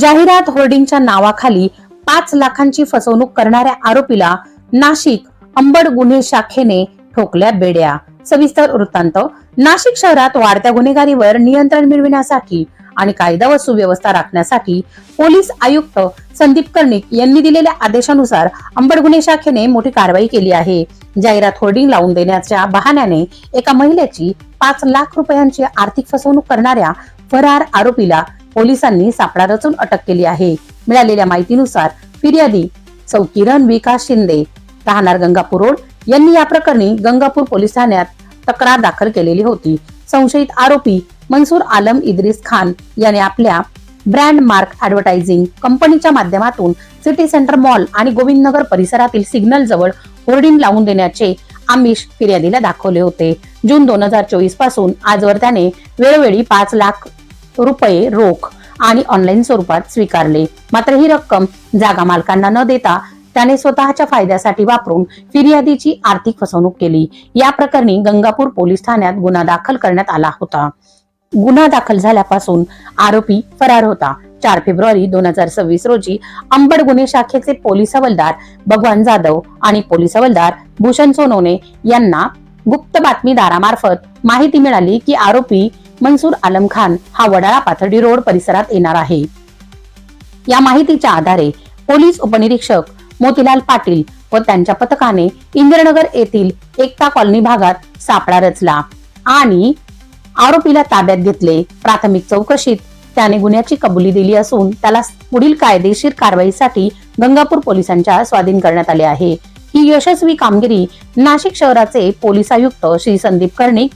जाहिरात होर्डिंगच्या नावाखाली पाच लाखांची फसवणूक करणाऱ्या आरोपीला नाशिक अंबड गुन्हे शाखेने ठोकल्या बेड्या. सविस्तर वृत्तांत. नाशिक शहरात वाढत्या गुन्हेगारीवर नियंत्रण मिळविण्यासाठी आणि कायदा व सुव्यवस्था राखण्यासाठी पोलीस आयुक्त संदीप कर्णिक यांनी दिलेल्या आदेशानुसार अंबड गुन्हे शाखेने मोठी कारवाई केली आहे. जाहिरात होर्डिंग लावून देण्याच्या बहाण्याने एका महिलेची पाच लाख रुपयांची आर्थिक फसवणूक करणाऱ्या फरार आरोपीला पोलिसांनी सापळा रचून अटक केली आहे. मिळालेल्या माहितीनुसार फिर्यादी सौ किरण विकास शिंदे राहणार गंगापूर रोड यांनी या प्रकरणी गंगापूर पोलीस ठाण्यात तक्रार दाखल केलेली होती. संशयित आरोपी मनसूर आलम इद्रिस खान याने आपल्या ब्रँड मार्क ऍडव्हर्टायझिंग कंपनीच्या माध्यमातून सिटी सेंटर मॉल आणि गोविंदनगर परिसरातील सिग्नल जवळ होर्डिंग लावून देण्याचे आमिष फिर्यादीला दाखवले होते. जून दोन हजार चोवीसपासून आजवर त्याने वेळोवेळी पाच लाख रुपये रोख आणि ऑनलाईन स्वरूपात स्वीकारले. मात्र ही रक्कम जागा मालकांना न देता त्याने स्वतःच्या फायद्यासाठी वापरून फिर्यादीची आर्थिक फसवणूक केली. या प्रकरणी गंगापूर पोलीस ठाण्यात गुन्हा दाखल करण्यात आला होता. गुन्हा दाखल झाल्यापासून आरोपी फरार होता. चार फेब्रुवारी दोन हजार सव्वीस रोजी अंबड गुन्हे शाखेचे पोलीस हवालदार भगवान जाधव आणि पोलीस हवालदार भूषण सोनवणे यांना गुप्त बातमीदारामार्फत माहिती मिळाली की आरोपी मंसूर आलम खान हा वडाळा पाथर्डी रोड परिसरात येणार आहे. या माहितीच्या आधारे पोलीस उपनिरीक्षक मोतीलाल पाटील व त्यांच्या पथकाने इंदिरनगर येथील एकता कॉलनी भागात सापळा रचला आणि आरोपीला ताब्यात घेतले. प्राथमिक चौकशीत त्याने गुन्ह्याची कबुली दिली असून त्याला पुढील कायदेशीर कारवाईसाठी गंगापूर पोलिसांच्या स्वाधीन करण्यात आले आहे. ही यशस्वी कामगिरी नाशिक शहराचे पोलीस आयुक्त श्री संदीप कर्णिक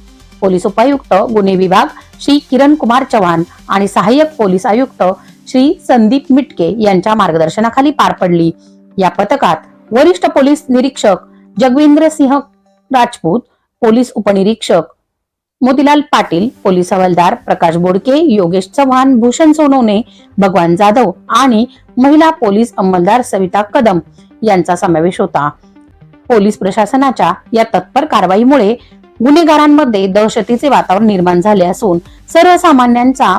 पोलीस उपायुक्त गुन्हे विभाग श्री किरण कुमार चव्हाण आणि सहाय्यक पोलीस आयुक्त श्री संदीप मिटके यांच्या मार्गदर्शनाखाली पार पडली. या पथकात वरिष्ठ पोलीस निरीक्षक जगविंद्र सिंह राजपूत पोलीस उपनिरीक्षक मोतीलाल पाटील पोलीस हवालदार प्रकाश बोडके योगेश चव्हाण भूषण सोनवणे भगवान जाधव आणि महिला पोलीस अंमलदार सविता कदम यांचा समावेश होता. पोलीस प्रशासनाच्या या तत्पर कारवाईमुळे गुन्हेगारांमध्ये दहशतीचे वातावरण निर्माण झाले असून सर्वसामान्यांचा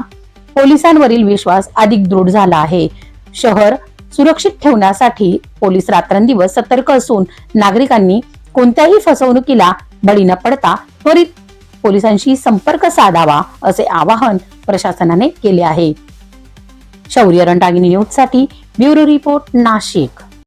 पोलिसांवरील विश्वास अधिक दृढ झाला आहे. शहर सुरक्षित ठेवण्यासाठी पोलीस रात्रंदिवस सतर्क असून नागरिकांनी कोणत्याही फसवणुकीला बळी न पडता त्वरित पोलिसांशी संपर्क साधावा असे आवाहन प्रशासनाने केले आहे. शौर्य रणटागिनी न्यूजसाठी ब्युरो रिपोर्ट नाशिक.